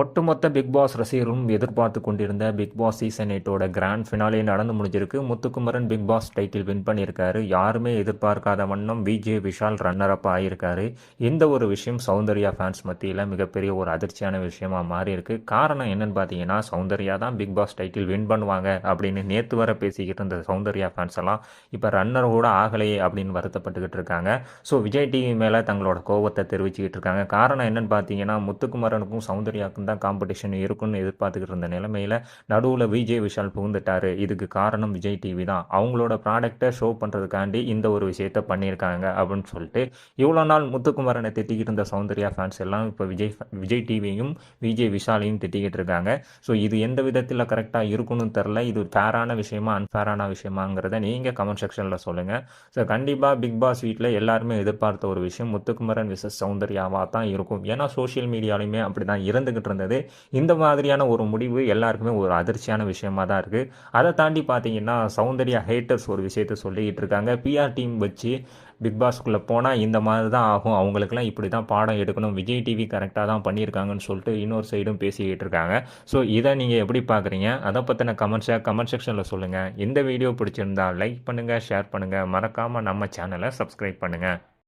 ஒட்டுமொத்த big pass ரசிகரும் எதிர்பார்த்து கொண்டிருந்த பிக் பாஸ் சீசன் எயிட்டோட கிராண்ட் ஃபினாலே நடந்து முடிஞ்சிருக்கு. Muthukumaran Bigg Boss title win பண்ணியிருக்காரு. யாருமே எதிர்பார்க்காத வண்ணம் விஜே விஷால் ரன்னர் அப் ஆகியிருக்காரு இந்த ஒரு விஷயம் சௌந்தர்யா ஃபேன்ஸ் மத்தியில் மிகப்பெரிய ஒரு அதிர்ச்சியான விஷயமா மாறி இருக்கு காரணம் என்னன்னு பார்த்தீங்கன்னா சௌந்தர்யா தான் பிக் பாஸ் டைட்டில் வின் பண்ணுவாங்க அப்படின்னு நேற்று வர பேசிக்கிட்டு இருந்த சௌந்தர்யா ஃபேன்ஸ் எல்லாம் இப்போ ரன்னர் கூட ஆகலையே அப்படின்னு வருத்தப்பட்டுக்கிட்டு இருக்காங்க. ஸோ விஜய் டிவி மேலே தங்களோட கோவத்தை தெரிவிச்சுக்கிட்டு இருக்காங்க. காரணம் என்னன்னு பார்த்தீங்கன்னா முத்துக்குமரனுக்கும் சௌந்தர்யாவுக்கும் தான் காம்படிஷன் இருக்கும்னு எதிர்பார்த்துக்கிட்டு இருந்த நிலைமையில் நடுவில் விஜய் விஷால் புகுந்துட்டாரு. இதுக்கு காரணம் விஜய் டிவி தான். அவங்களோட ப்ராடக்டை ஷோ பண்ணுறதுக்காண்டி இந்த ஒரு விஷயத்த பண்ணியிருக்காங்க அப்படின்னு சொல்லிட்டு இவ்வளோ நாள் முத்துக்குமரனை திட்டிக்கிட்டு இருந்த சௌந்தர்யா ஃபேன்ஸ் எல்லாம் இப்போ விஜய் விஜய் டிவியும் விஜய் விஷாலையும் திட்டிக்கிட்டு இருக்காங்க. ஸோ இது எந்த விதத்தில் கரெக்டாக இருக்குன்னு தெரில இது ஃபேரான விஷயமா அன்ஃபேரான விஷயமாங்கிறத நீங்கள் கமெண்ட் செக்ஷனில் சொல்லுங்கள் ஸோ கண்டிப்பாக பிக் பாஸ் வீட்டில் எல்லாருமே எதிர்பார்த்த ஒரு விஷயம் முத்துக்குமரன் விசஸ் சௌந்தர்யாவாக தான் இருக்கும். ஏன்னா சோஷியல் மீடியாலையுமே அப்படி தான் இருந்துக்கிட்டு இருந்தது. இந்த மாதிரியான ஒரு முடிவு எல்லாருக்குமே ஒரு அதிர்ச்சியான விஷயமா தான் இருக்குது அதை தாண்டி பார்த்தீங்கன்னா சௌந்தர்யா ஹேட்டர்ஸ் ஒரு விஷயத்த சொல்லிக்கிட்டு இருக்காங்க. பிஆர் டீம் வச்சு பிக் பாஸ்க்குள்ளே போனால் இந்த மாதிரி தான் ஆகும். அவங்களுக்குலாம் இப்படி தான் பாடம் எடுக்கணும். விஜய் டிவி கரெக்டாக தான் பண்ணியிருக்காங்கன்னு சொல்லிட்டு இன்னொரு சைடும் பேசிக்கிட்டு இருக்காங்க. ஸோ இதை நீங்கள் எப்படி பார்க்குறீங்க அதை பற்றின கமெண்ட்ஸை கமெண்ட் செக்ஷனில் சொல்லுங்கள் இந்த வீடியோ பிடிச்சிருந்தா லைக் பண்ணுங்கள் ஷேர் பண்ணுங்கள் மறக்காமல் நம்ம சேனலை சப்ஸ்கிரைப் பண்ணுங்கள்